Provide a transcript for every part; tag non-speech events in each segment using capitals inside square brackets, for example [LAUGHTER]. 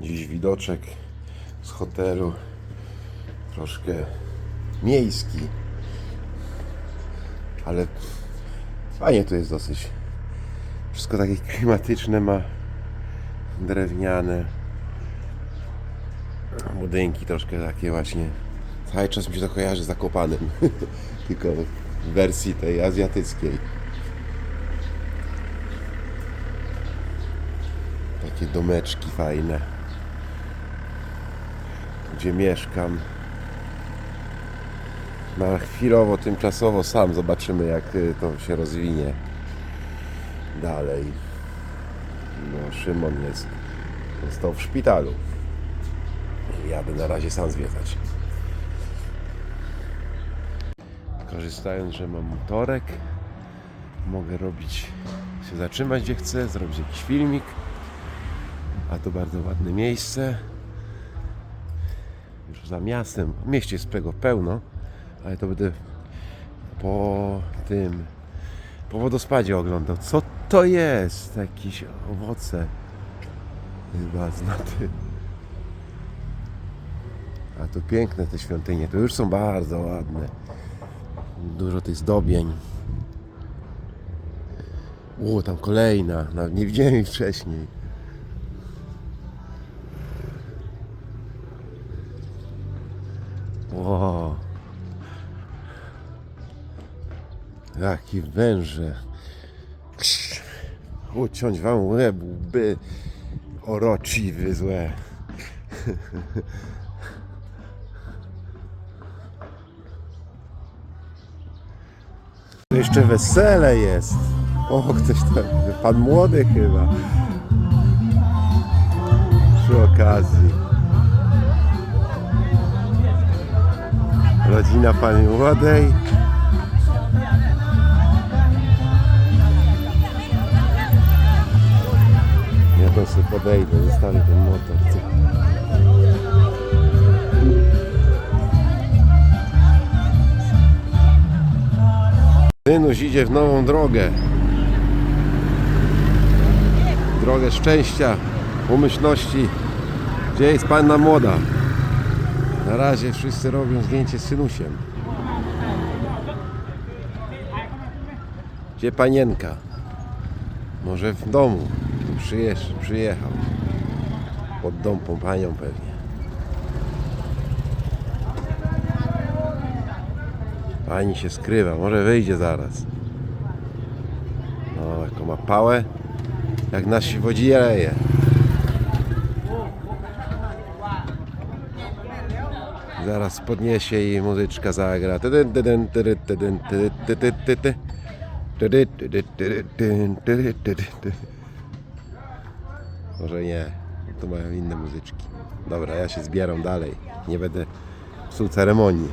Dziś widoczek z hotelu troszkę miejski, ale fajnie tu jest dosyć. Wszystko takie klimatyczne ma, drewniane budynki troszkę takie właśnie. Cały czas mi się to kojarzy z Zakopanem, [LAUGHS] tylko w wersji tej azjatyckiej. Takie domeczki fajne. Gdzie mieszkam. Na chwilowo, tymczasowo sam zobaczymy jak y, to się rozwinie dalej. No, Szymon jest, został w szpitalu. Jadę na razie sam zwiedzać. Korzystając, że mam motorek, mogę robić, się zatrzymać gdzie chcę, zrobić jakiś filmik. A to bardzo ładne miejsce. Już za miastem. Mieście jest tego pełno, ale to będę po tym, po wodospadzie oglądał. Co to jest? Jakieś owoce. Chyba znaty. A to piękne te świątynie. To już są bardzo ładne. Dużo tych zdobień. O, tam kolejna. Nie widziałem jej wcześniej. Jaki węże. Uciąć wam łeby oroczywy złe. To jeszcze wesele jest. O, ktoś tam, pan młody chyba. Przy okazji. Rodzina pani młodej. Sobie podejdę, zostawię ten motor. Synuś idzie w nową drogę. Drogę szczęścia, pomyślności. Gdzie jest panna młoda? Na razie wszyscy robią zdjęcie z synusiem. Gdzie panienka? Może w domu. Przyjechał. Pod po panią pewnie. Pani się skrywa, może wyjdzie zaraz. No, jaką ma pałę, jak nasi wodzileje. Zaraz podniesie i muzyczka zagra. Ty, ty, ty, ty, ty. Tydy, tydy, tydy, tyn, tydy, tydy, ty. Może nie, to mają inne muzyczki. Dobra, ja się zbieram dalej. Nie będę psuł ceremonii.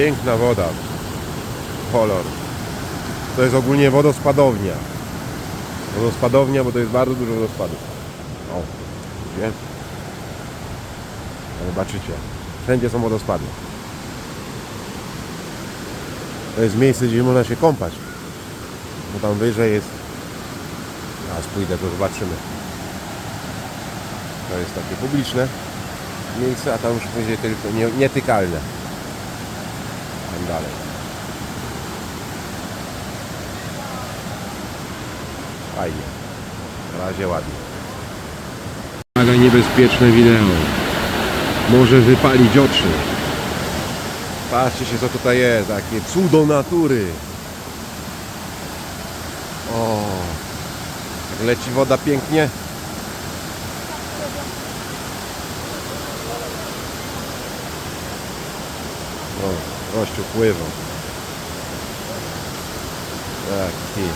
Piękna woda. Kolor. To jest ogólnie wodospadownia. Wodospadownia, bo to jest bardzo dużo wodospadów. O, widzicie? Zobaczycie. Wszędzie są wodospady. To jest miejsce, gdzie można się kąpać. Bo tam wyżej jest... Teraz pójdę, to zobaczymy. To jest takie publiczne miejsce, a tam już będzie tylko nie, tam dalej. Fajnie. Na razie ładnie. Uwaga, niebezpieczne wideo. Może wypalić oczy. Patrzcie się co tutaj jest, takie cudo natury. O, jak leci woda pięknie. O, gościu pływa. Tak, pięknie.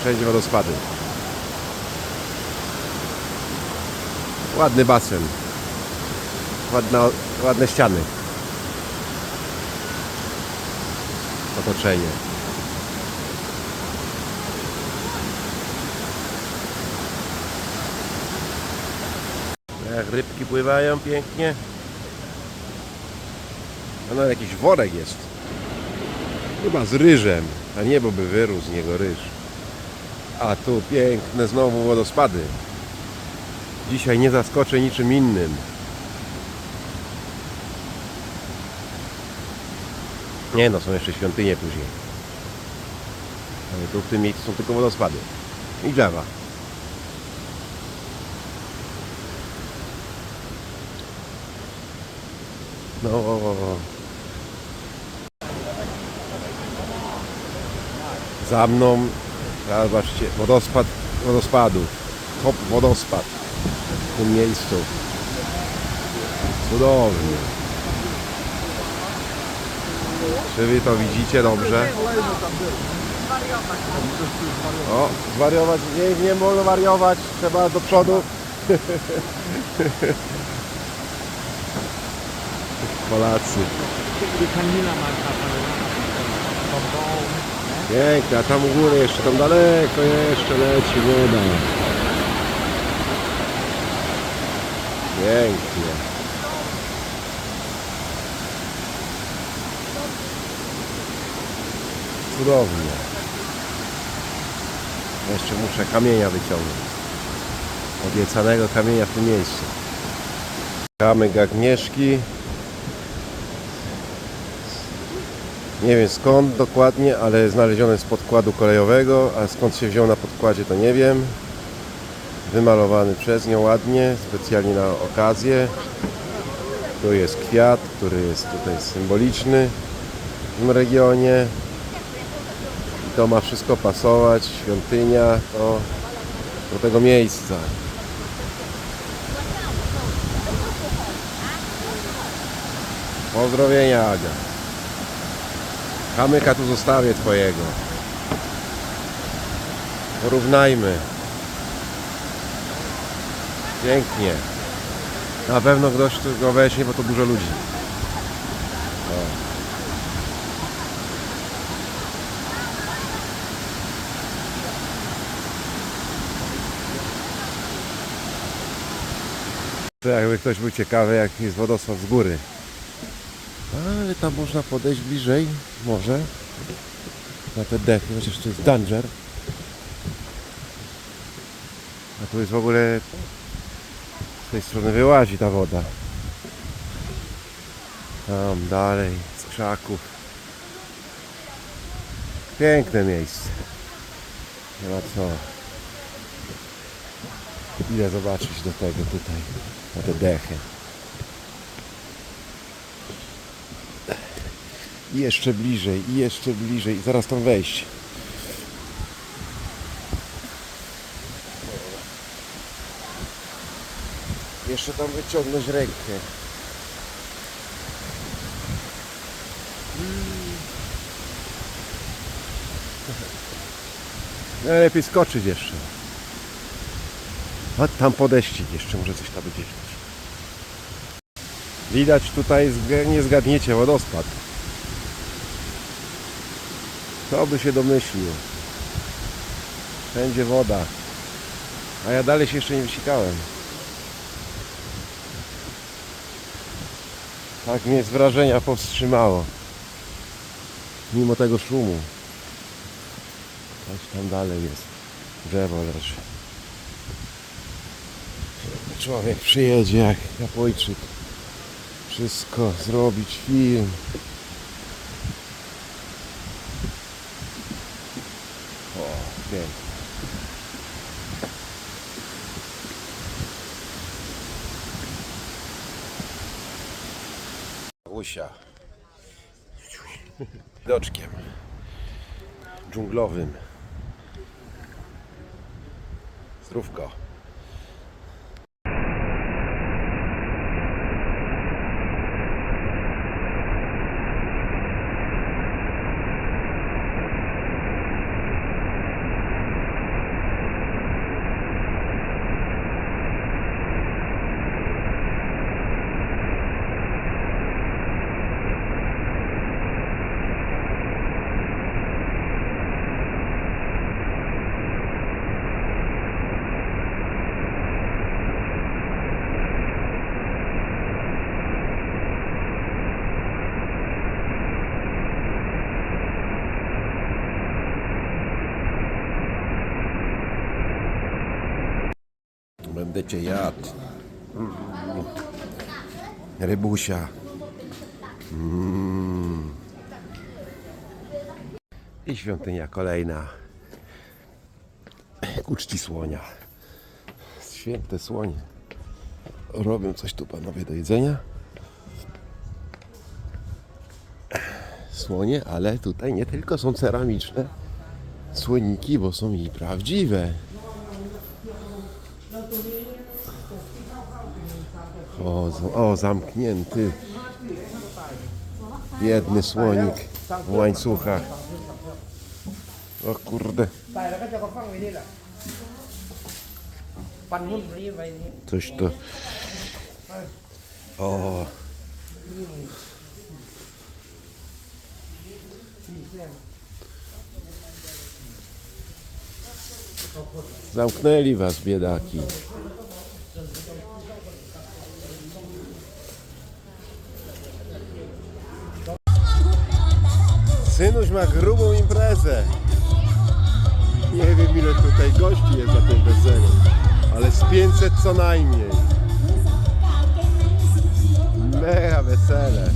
Wszędzie wodospady. Ładny basen. Ładna, ładne ściany. zaskoczenie. Jak rybki pływają pięknie. A no jakiś worek jest. Chyba z ryżem. A niebo by wyrósł z niego ryż. A tu piękne znowu wodospady. Dzisiaj nie zaskoczę niczym innym. Nie no, są jeszcze świątynie później. Ale tu w tym miejscu są tylko wodospady. I drzewa. No. Za mną, teraz zobaczcie, wodospad wodospadów. Top wodospad w tym miejscu. Cudownie. Czy wy to widzicie dobrze? O, zwariować, nie, nie wolno wariować, trzeba do przodu. Polacy. Pięknie, a tam u góry jeszcze, tam daleko jeszcze leci woda. Pięknie. Cudownie. Jeszcze muszę kamienia wyciągnąć. Obiecanego kamienia w tym miejscu. Kamyk Agnieszki. Nie wiem skąd dokładnie, ale znaleziony z podkładu kolejowego, a skąd się wziął na podkładzie to nie wiem. Wymalowany przez nią ładnie, specjalnie na okazję. Tu jest kwiat, który jest tutaj symboliczny w tym regionie. I to ma wszystko pasować, świątynia, to do tego miejsca. Pozdrowienia Aga. Kamyka tu zostawię twojego. Porównajmy. Pięknie. Na pewno ktoś go weźmie, bo to dużo ludzi. O. To jakby ktoś był ciekawy, jak jest wodospad z góry. Ale tam można podejść bliżej, może. Na te dechy, chociaż to jest danger. A tu jest w ogóle z tej strony wyłazi ta woda. Tam dalej, z krzaków. Piękne miejsce. Nie ma co. Ile zobaczyć do tego tutaj, na te dechy. I jeszcze bliżej, i jeszcze bliżej. I zaraz tam wejść. Jeszcze tam wyciągnąć rękę. Najlepiej skoczyć jeszcze. A tam podejść jeszcze, może coś tam będzie widać. Widać tutaj, nie zgadniecie, wodospad. Kto by się domyślił? Wszędzie woda. A ja dalej się jeszcze nie wysikałem. Tak mnie z wrażenia powstrzymało. Mimo tego szumu. Coś tam dalej jest. Drzewo leży. Człowiek przyjedzie jak Japończyk. Wszystko zrobić, film. O, pięknie. Łusia. Widoczkiem. Dżunglowym. Zdrówko. Będę cię jadł. Rybusia. Mm. I świątynia kolejna. Ku czci słonia. Święte słonie. Robią coś tu panowie do jedzenia. Słonie, ale tutaj nie tylko są ceramiczne słoniki, bo są i prawdziwe. O, o, zamknięty. Biedny słonik w łańcuchach. O kurde. Coś to... O. Zamknęli was biedaki. Synuś ma grubą imprezę. Nie wiem ile tutaj gości jest na tym weselu, ale z 500 co najmniej. Mega wesele.